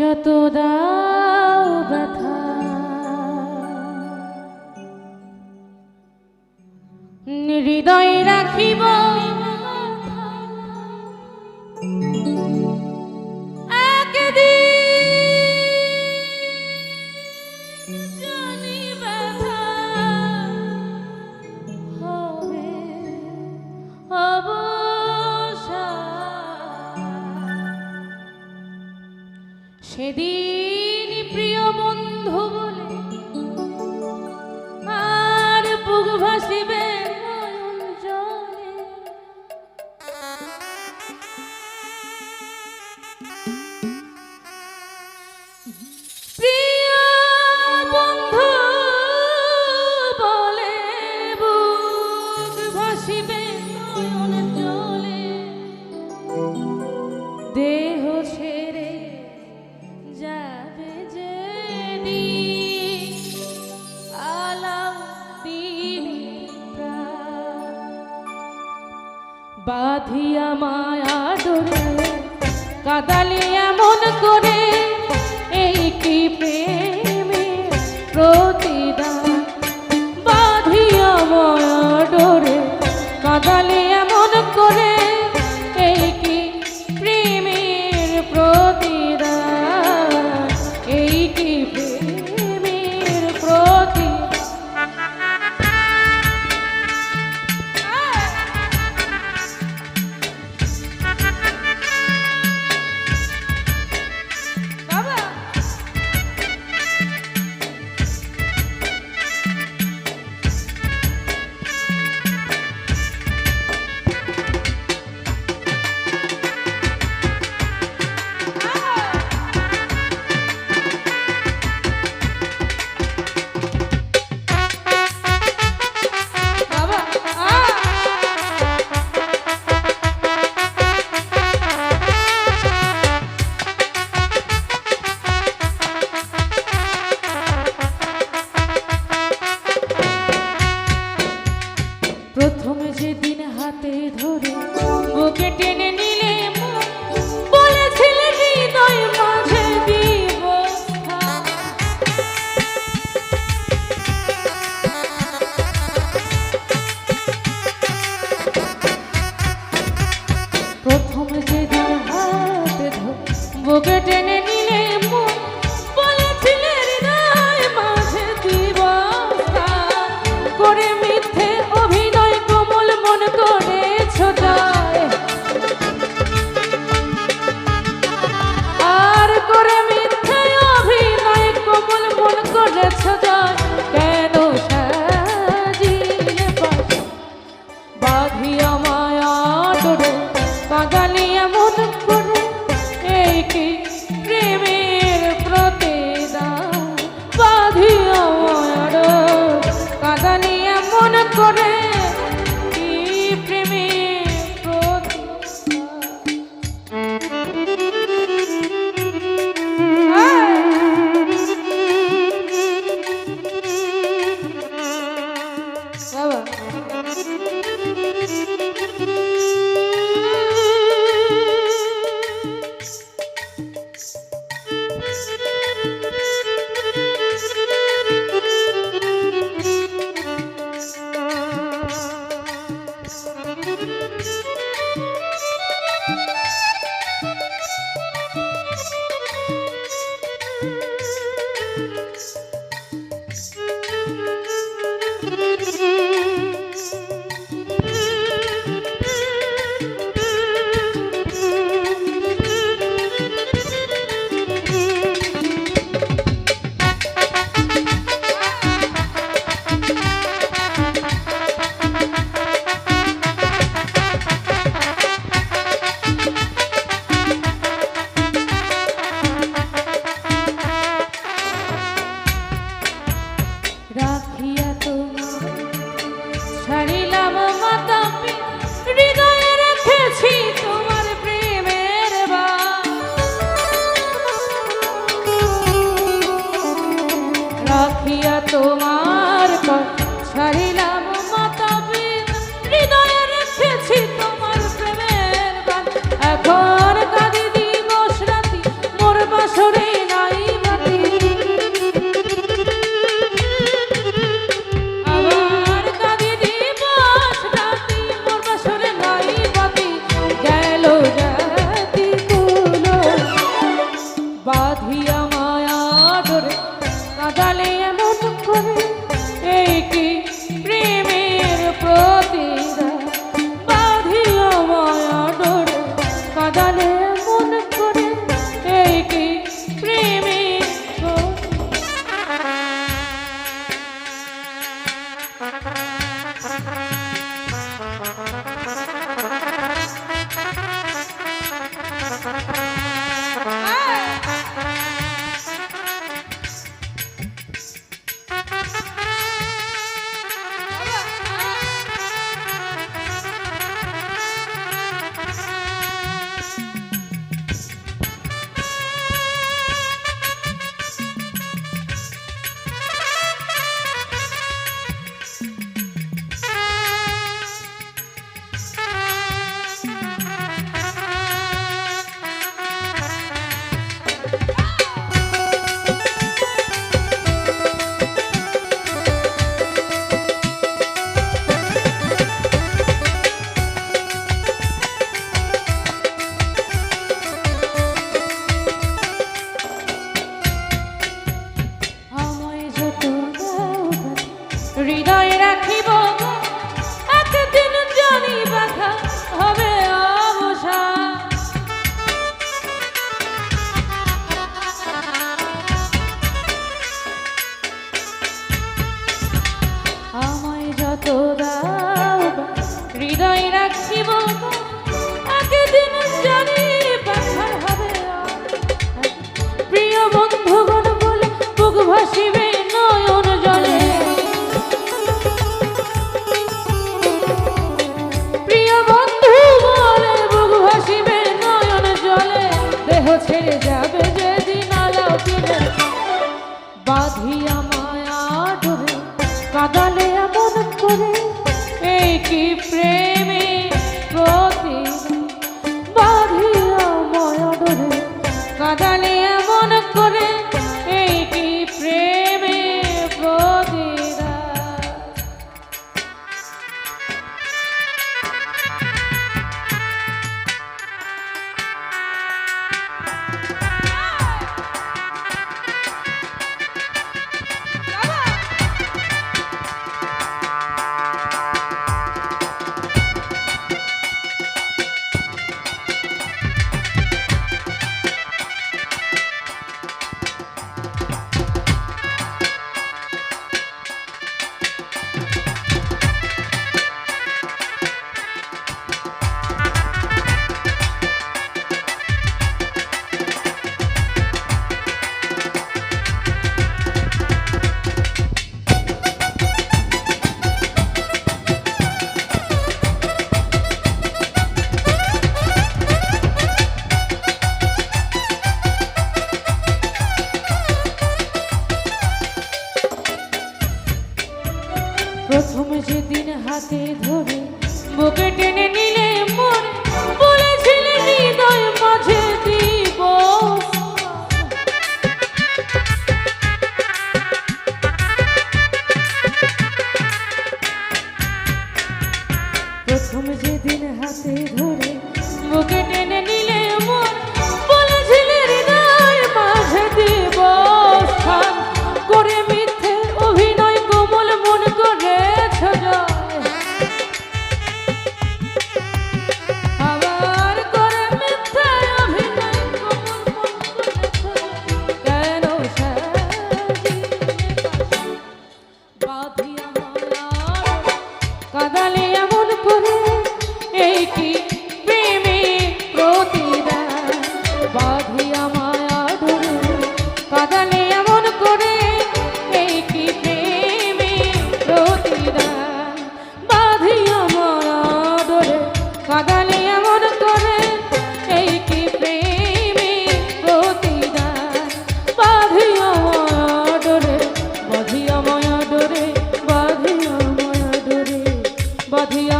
যত দাও Okay. ধরে Ha ha ha. হৃদয় রাখিব। একদিন জানি বাধা হবে যেদিন আলো দিলে বাঁধিয়া মায়া ধরে কাদালে এমন করে এই কি প্রেম? প্রথম যেদিন হাতে ধরে বুকে টেনে নিলে মন বলেছিলে হৃদয় মাঝে দিব প্রথম যেদিন হাতে ধরে বুকে টেনে নিলে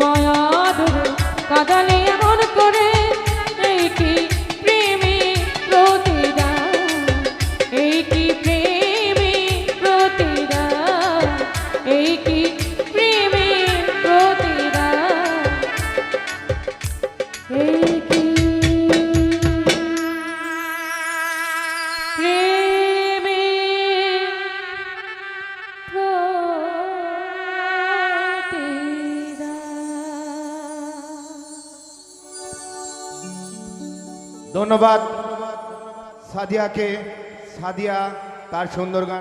মায়া দূর কাদলিয়া ধন্যবাদ। সাদিয়াকে সাদিয়া তার সুন্দর গান।